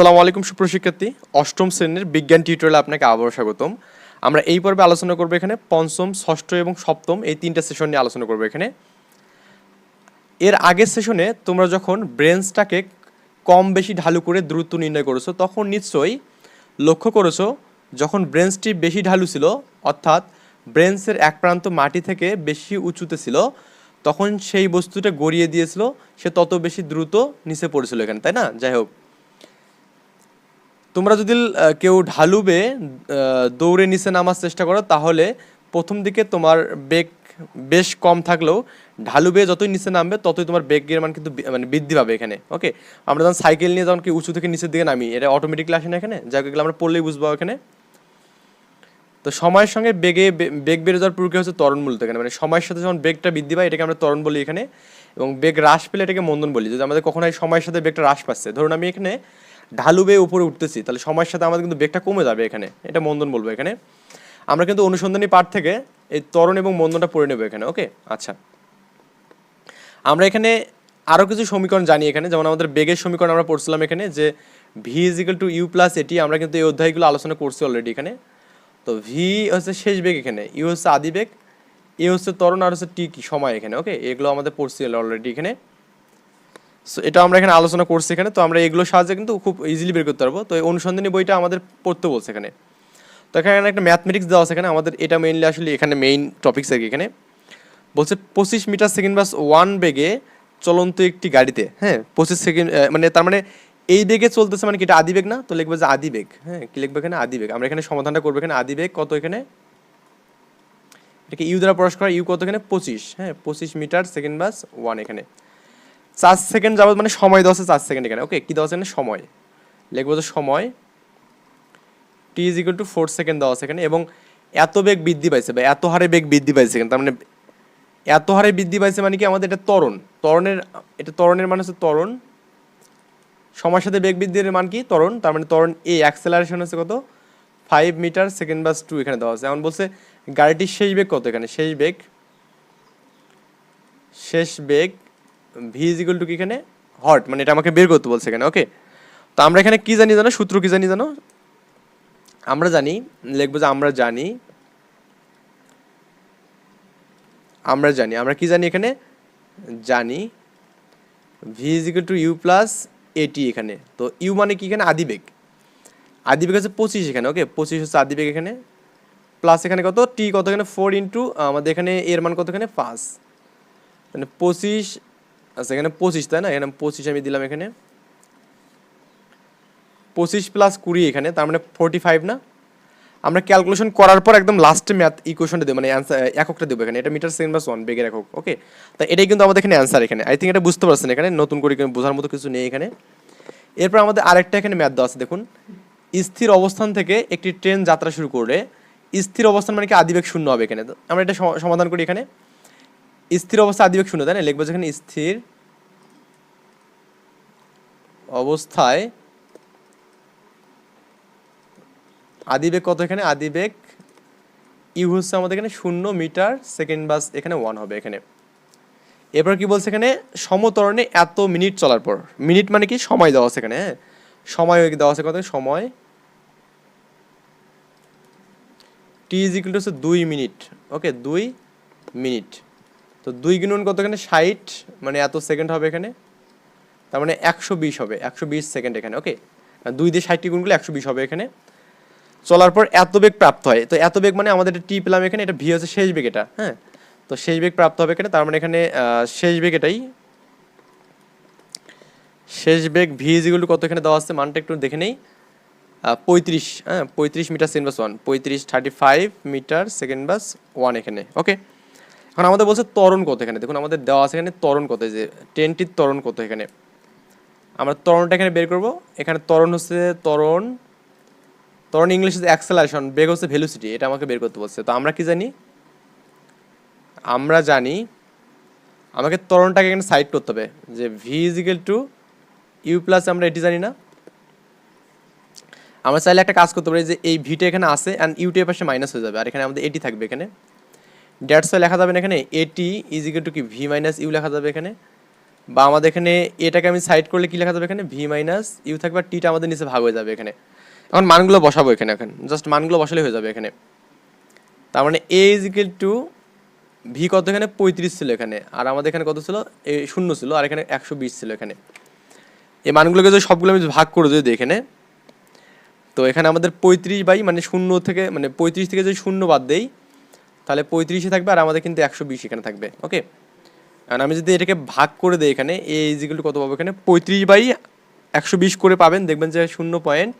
আসসালামু আলাইকুম সুপ্রশিক্ষার্থী অষ্টম শ্রেণির বিজ্ঞান টিউটোরিয়ালে আপনাকে আবারও স্বাগতম। আমরা এই পর্বে আলোচনা করব এখানে পঞ্চম, ষষ্ঠ এবং সপ্তম, এই তিনটা সেশন নিয়ে আলোচনা করব এখানে। এর আগের সেশনে তোমরা যখন ব্রেঞ্চটাকে কম বেশি ঢালু করে দ্রুত নির্ণয় করেছ, তখন নিশ্চয়ই লক্ষ্য করেছ, যখন ব্রেঞ্চটি বেশি ঢালু ছিল, অর্থাৎ ব্রেঞ্চের এক প্রান্ত মাটি থেকে বেশি উঁচুতে ছিল, তখন সেই বস্তুটা গড়িয়ে দিয়েছিল, সে তত বেশি দ্রুত নিচে পড়েছিল এখানে, তাই না? যাই হোক। তোমরা যদি কেউ ঢালুবে দৌড়ে নিচে নামার চেষ্টা করো, তাহলে প্রথম দিকে তোমার বেগ বেশ কম থাকলেও ঢালু বেয়ে যতই নিচে নামবে, ততই তোমার বেগের মান কিন্তু মানে বৃদ্ধি পাবে এখানে, ওকে? আমরা যখন সাইকেল নিয়ে যখন কি উঁচু থেকে নিচের দিকে নামি, এটা অটোমেটিকলি আসে না এখানে? এগুলো আমরা পড়লেই বুঝব এখানে। তো সময়ের সঙ্গে বেগে বেগ বেড়ে যাওয়ার প্রক্রিয়া হচ্ছে ত্বরণ মূলত এখানে মানে সময়ের সাথে যখন বেগটা বৃদ্ধি পায়, এটাকে আমরা ত্বরণ বলি এখানে, এবং বেগ হ্রাস পেলে এটাকে মন্দন বলি। যদি আমাদের কখনো সময়ের সাথে বেগটা হ্রাস পাচ্ছে, ধরুন আমি এখানে ঢালু বেয়ে উপরে উঠতেছি, তাহলে সময়ের সাথে আমাদের কিন্তু বেগটা কমে যাবে এখানে। এটা মন্দন বলব এখানে। আমরা কিন্তু অনুসন্ধানী পাঠ থেকে এই তরণ এবং মন্দনটা পড়ে নেব এখানে, ওকে? আচ্ছা। আমরা এখানে আরও কিছু সমীকরণ জানি এখানে, যেমন আমাদের বেগের সমীকরণ আমরা পড়ছিলাম এখানে, যে V is equal to U plus AT আমরা কিন্তু এই অধ্যায়গুলো আলোচনা করছি অলরেডি এখানে। তো ভি হচ্ছে শেষ বেগ এখানে ইউ হচ্ছে আদি বেগ এ হচ্ছে ত্বরণ, আর হচ্ছে টি কি, সময় এখানে, ওকে? এগুলো আমাদের পড়ছি অলরেডি এখানে। সো এটা আমরা এখানে আলোচনা করছি এখানে। তো আমরা এগুলো সাহায্যে কিন্তু খুব ইজিলি বের করতে পারব। তো এই অনুসন্ধানী বইটা আমাদের পড়তে বলছে এখানে। তো এখানে একটা ম্যাথমেটিক্স দেওয়া আছে এখানে। আমাদের এটা মেইনলি আসলে এখানে মেইন টপিকস আর কি এখানে। বলছে, পঁচিশ মিটার সেকেন্ড বাস ওয়ান বেগে চলন্ত একটি গাড়িতে হ্যাঁ পঁচিশ সেকেন্ড মানে তার মানে এই বেগে চলতেছে মানে কি এটা আদিবেগ না? তো লিখবে যে আদিবেগ হ্যাঁ কি লিখবে এখানে? আদিবেগ আমরা এখানে সমাধানটা করব এখানে। আদিবেগ কত এখানে? এটাকে ইউ দ্বারা প্রকাশ করা ইউ কত এখানে? পঁচিশ হ্যাঁ পঁচিশ মিটার সেকেন্ড বাস ওয়ান এখানে। চার সেকেন্ড যাবত মানে সময় দেওয়া আছে চার সেকেন্ড এখানে। ওকে কি দেওয়া আছে সময়। লিখব যে সময় T is equal to four second দেওয়া আছে এখানে এবং এত বেগ বৃদ্ধি পাইছে বা এত হারে বেগ বৃদ্ধি পাইছে এখানে। তার মানে এত হারে বৃদ্ধি পাইছে মানে কি? আমাদের এটা ত্বরণ। তরণের এটা তরণের মানে হচ্ছে ত্বরণ। সময়ের সাথে বেগ বৃদ্ধির মান কি? ত্বরণ। তার মানে ত্বরণ এই অ্যাক্সেলারেশন হচ্ছে কত? ফাইভ মিটার সেকেন্ড বাস টু এখানে দেওয়া আছে। এমন বলছে গাড়িটির শেষ বেগ কত এখানে? শেষ বেগ শেষ বেগ ভি ইজ ইকুয়াল টু কি এখানে? হট মানে এটা আমাকে বের করতে বলছে এখানে ওকে তো আমরা এখানে কি জানি জানো? সূত্র কি জানি জানো? আমরা জানি, লিখব যে আমরা জানি আমরা জানি, আমরা কি জানি এখানে? জানি V is equal to U plus AT এখানে। তো ইউ মানে কি এখানে? আদিবেগ। আদিবেগ হচ্ছে পঁচিশ এখানে ওকে পঁচিশ হচ্ছে আদিবেগ এখানে। প্লাস এখানে কত? টি কত এখানে? ফোর ইন্টু আমাদের এখানে এর মান কত এখানে? পাঁচ মানে পঁচিশ আচ্ছা এখানে পঁচিশ, তাই না? এখানে পঁচিশ আমি দিলাম এখানে। পঁচিশ প্লাস কুড়ি এখানে, তার মানে ফোরটি ফাইভ না? আমরা ক্যালকুলেশন করার পর একদম লাস্টে ম্যাথ ইকুয়েশনটা দেবো মানে অ্যান্সার এককটা দেবো এখানে। এটা মিটার সেকেন্ড বাস ওয়ান বেগের একক ওকে তা এটাই কিন্তু আমাদের এখানে অ্যান্সার এখানে। আই থিঙ্ক এটা বুঝতে পারছেন এখানে, নতুন করে বোঝার মতো কিছু নেই এখানে। এরপর আমাদের আরেকটা এখানে ম্যাথ দেওয়া আছে, দেখুন। স্থির অবস্থান থেকে একটি ট্রেন যাত্রা শুরু করলে, স্থির অবস্থান মানে কি আদিবেগ শূন্য হবে এখানে। আমরা এটা সমাধান করি এখানে। স্থির অবস্থা আদিবেগ শূন্য, তাই না? লিখব যেখানে স্থির অবস্থায় আদিবেগ কত এখানে? আদিবেগ ইউ হচ্ছে আমাদের এখানে শূন্য মিটার সেকেন্ড বাস এখানে ওয়ান হবে এখানে। এরপর কি বলছে এখানে? সমতরণে এত মিনিট চলার পর। মিনিট মানে কি? সময় দেওয়া আছে এখানে হ্যাঁ? সময় দেওয়া আছে কত? সময়। টি ইজ ইকুয়াল টু হচ্ছে দুই মিনিট ওকে দুই মিনিট। তো দুই গুণন কত এখানে? ষাট মানে এত সেকেন্ড হবে এখানে। তার মানে একশো বিশ হবে, একশো বিশ সেকেন্ড এখানে ওকে দুই দিয়ে ষাটটি গুণ করলে একশো বিশ হবে এখানে। চলার পর এত বেগ প্রাপ্ত হয়, তো এত বেগ মানে আমাদের টি পেলাম এখানে, এটা ভি হচ্ছে শেষ বেগ এটা হ্যাঁ? তো শেষ বেগ প্রাপ্ত হবে এখানে, তার মানে এখানে শেষ বেগ এটাই। শেষ বেগ ভি ইজিগুলো কত এখানে দেওয়া আছে? মানটা একটু দেখে নেই। পঁয়ত্রিশ হ্যাঁ? পঁয়ত্রিশ মিটার সেকেন্ড বাস ওয়ান পঁয়ত্রিশ থার্টি ফাইভ মিটার সেকেন্ড বাস ওয়ান এখানে ওকে এখন আমাদের বলছে তরণ কত এখানে? দেখুন, আমাদের দেওয়া আছে এখানে তরণ কত যে ট্রেনটির তরণ কত এখানে? আমরা তরণটা এখানে বের করব। এখানে তরণ হচ্ছে তরণ তরণ ইংলিশ হচ্ছে অ্যাক্সেলারেশন বেগ হচ্ছে ভেলোসিটি এটা আমাকে বের করতে বলছে। তো আমরা কি জানি? আমরা জানি, আমাকে তরণটাকে এখানে সাইড করতে হবে, যে V is equal to U plus আমরা এটি জানি না। আমরা চাইলে একটা কাজ করতে পারি যে এই ভিটা এখানে আসে অ্যান্ড ইউটির পাশে মাইনাস হয়ে যাবে, আর এখানে আমাদের এটি থাকবে এখানে। ড্যাটস লেখা যাবে না এখানে এটি ইজিক্যাল টু কি? ভি মাইনাস ইউ লেখা যাবে এখানে। বা আমাদের এখানে এটাকে আমি সাইড করলে কি লেখা যাবে এখানে? ভি মাইনাস ইউ থাকবে আর টিটা আমাদের নিচে ভাগ হয়ে যাবে এখানে। এখন মানগুলো বসাবো এখানে এখন। জাস্ট মানগুলো বসালে হয়ে যাবে এখানে। তার মানে এ ইজ টু ভি কত এখানে? পঁয়ত্রিশ ছিল এখানে। আর আমাদের এখানে কত ছিল? এ শূন্য ছিল। আর এখানে একশো বিশ ছিল এখানে। এই মানগুলোকে যদি সবগুলো আমি ভাগ করে যদি এখানে তো এখানে আমাদের পঁয়ত্রিশ বাই মানে শূন্য থেকে মানে পঁয়ত্রিশ থেকে যদি শূন্য বাদ দেই তাহলে পঁয়ত্রিশে থাকবে আর আমাদের কিন্তু একশো বিশ এখানে থাকবে ওকে আর আমি যদি এটাকে ভাগ করে দিই এখানে এ ইজিক্যাল টু কত পাবো এখানে? পঁয়ত্রিশ বাই একশো বিশ করে পাবেন, দেখবেন যে শূন্য point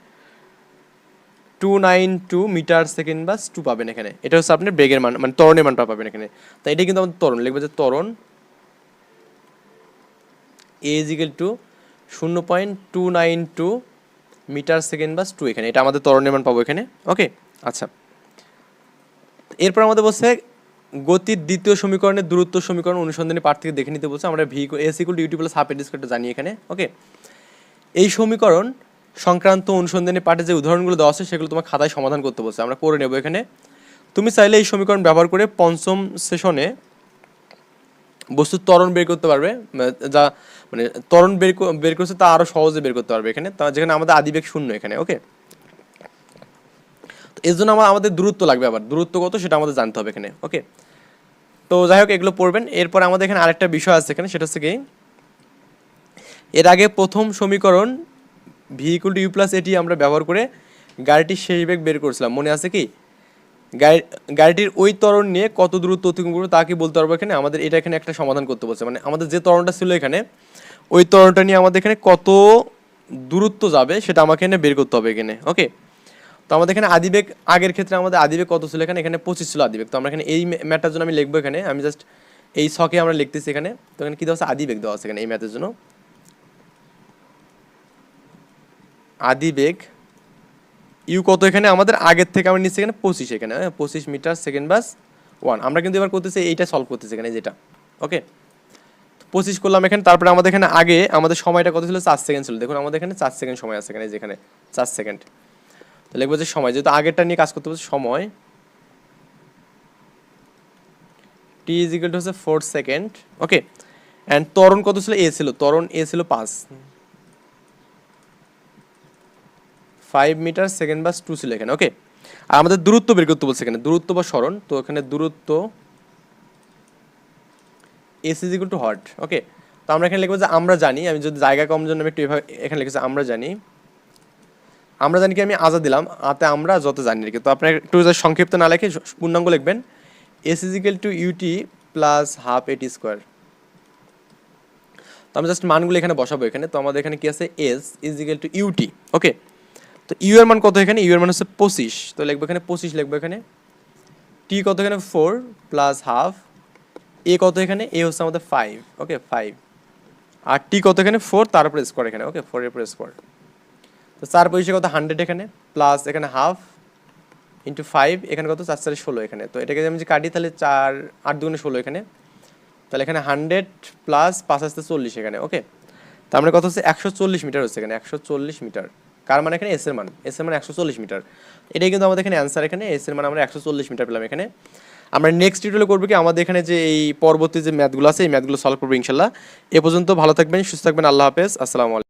two nine two meter second বাস টু পাবেন এখানে। এটা হচ্ছে আপনি বেগের মান মানে ত্বরণের মানটা পাবেন এখানে। তাই এটাই কিন্তু আমাদের তরণ লিখবে যে তরণ এ ইজিক্যাল টু শূন্য point two nine two meter second বাস টু এখানে। এটা আমাদের ত্বরণের মান পাবো এখানে ওকে আচ্ছা। এরপর আমাদের বলছে, গতির দ্বিতীয় সমীকরণের দূরত্ব সমীকরণ অনুসন্ধানী পাঠ থেকে দেখে নিতে বলছে, আমরা V S equal to UT plus half এডিস্কোয়ারটা জানি এখানে ওকে এই সমীকরণ সংক্রান্ত অনুসন্ধানী পাঠে যে উদাহরণগুলো দেওয়া আছে, সেগুলো তোমার খাতায় সমাধান করতে বলছে, আমরা করে নেব এখানে। তুমি চাইলে এই সমীকরণ ব্যবহার করে পঞ্চম সেশনে বস্তুর ত্বরণ বের করতে পারবে যা মানে ত্বরণ বের বের করছে তা আরও সহজে বের করতে পারবে এখানে, তা যেখানে আমাদের আদিবেগ শূন্য এখানে ওকে এর জন্য আমার, আমাদের দূরত্ব লাগবে আবার। দূরত্ব কত সেটা আমাদের জানতে হবে এখানে, ওকে? তো যাই হোক, এগুলো পড়বেন। এরপর আমাদের এখানে আরেকটা বিষয় আছে এখানে, সেটা হচ্ছে কি, এর আগে প্রথম সমীকরণ V equal to U plus AT আমরা ব্যবহার করে গাড়িটির শেষ বেগ বের করেছিলাম। মনে আছে কি? গাড়ি, গাড়িটির ওই তরণ নিয়ে কত দূরত্ব অতিক্রম করবে তা কি বলতে পারব এখানে? আমাদের এটা এখানে একটা সমাধান করতে বলছে। মানে আমাদের যে তরণটা ছিল এখানে, ওই তরণটা নিয়ে আমাদের এখানে কত দূরত্ব যাবে সেটা আমাকে এখানে বের করতে হবে এখানে, ওকে? তো আমাদের এখানে আদিবেগ আগের ক্ষেত্রে আমাদের আদিবেগ কত ছিল? এখানে এখানে পঁচিশ ছিল আদিবেগ। তো আমরা এখানে এই ম্যাটার জন্য আমি লিখব এখানে। আমি জাস্ট এই শখে আমরা লিখতেছি এখানে। তো এখানে কী দেওয়া আছে? আদিবেগ দেওয়া আছে এখানে এই ম্যাথের জন্য। আদিবেগ ইউ কত এখানে? আমাদের আগের থেকে আমরা নিচ্ছি এখানে পঁচিশ এখানে হ্যাঁ, পঁচিশ মিটার সেকেন্ড বাস ওয়ান। আমরা কিন্তু এবার করতেছি এইটা সলভ করতেছি এখানে যেটা। ওকে? পঁচিশ করলাম এখানে। তারপরে আমাদের এখানে আগে আমাদের সময়টা কত ছিল? চার সেকেন্ড ছিল। দেখুন আমাদের এখানে চার সেকেন্ড সময় আছে এখানে যেখানে চার সেকেন্ড। তো লিখব যে সময়, যেহেতু আগেরটা নিয়ে কাজ করতে বলছে সময় টি ইজ ইকুয়াল টু হচ্ছে ফোর সেকেন্ড ওকে অ্যান্ড তরণ কত ছিল? এ ছিল, ত্বরণ এ ছিল পাঁচ। ফাইভ মিটার সেকেন্ড বাস টু ছিল এখানে ওকে আর আমাদের দূরত্ব বের করতে বলছে এখানে, দূরত্ব বা সরণ তো এখানে দূরত্ব এস ইজ ইকুয়াল টু হট ওকে তো আমরা এখানে লিখব যে আমরা জানি, আমি যদি জায়গা কম জন্য আমি একটু এভাবে এখানে লিখেছি, আমরা জানি আমরা জানি কি আমি আজা দিলাম, আতে আমরা যত জানি আর কি। তো আপনার একটু সংক্ষিপ্ত না লিখে পূর্ণাঙ্গ লিখবেন। S is equal to UT plus half AT square তো আমি জাস্ট মানগুলো এখানে বসাবো এখানে। তো আমাদের এখানে কি আছে? S is equal to UT okay তো ইউ এর মান কত এখানে? ইউ এর মান হচ্ছে পঁচিশ। তো লিখব এখানে পঁচিশ, লিখব এখানে। টি কত এখানে? ফোর প্লাস হাফ এ কত এখানে? এ হচ্ছে আমাদের ফাইভ ওকে ফাইভ আর টি কত এখানে? ফোর তার উপরে স্কোয়ার এখানে। ওকে ফোর এর উপরে স্কোয়ার তো চার পয়সা কত? হান্ড্রেড এখানে প্লাস এখানে হাফ ইন্টু ফাইভ এখানে কত? চার চারে ষোলো এখানে। তো এটাকে আমি যে কাটি, তাহলে চার, আট দুগুণে ষোলো এখানে। তাহলে এখানে হান্ড্রেড প্লাস পাঁচ আসতে চল্লিশ এখানে ওকে তার মানে কত হচ্ছে? একশো চল্লিশ মিটার হচ্ছে এখানে, একশো চল্লিশ মিটার। কার মানে এখানে? এস এর মান। এস এর মান একশো চল্লিশ মিটার। এটাই কিন্তু আমাদের এখানে অ্যান্সার এখানে। এস এর মান আমরা একশো চল্লিশ মিটার পেলাম এখানে। আমরা নেক্সট টিউটোরিয়ালে করব কি? আমাদের এখানে যে এই পরবর্তী যে ম্যাথগুলো আছে, এই ম্যাথগুলো সলভ করব ইনশাল্লাহ। এ পর্যন্ত ভালো থাকবেন, সুস্থ থাকবেন, আল্লাহ হাফেজ। আসসালামু আলাইকুম।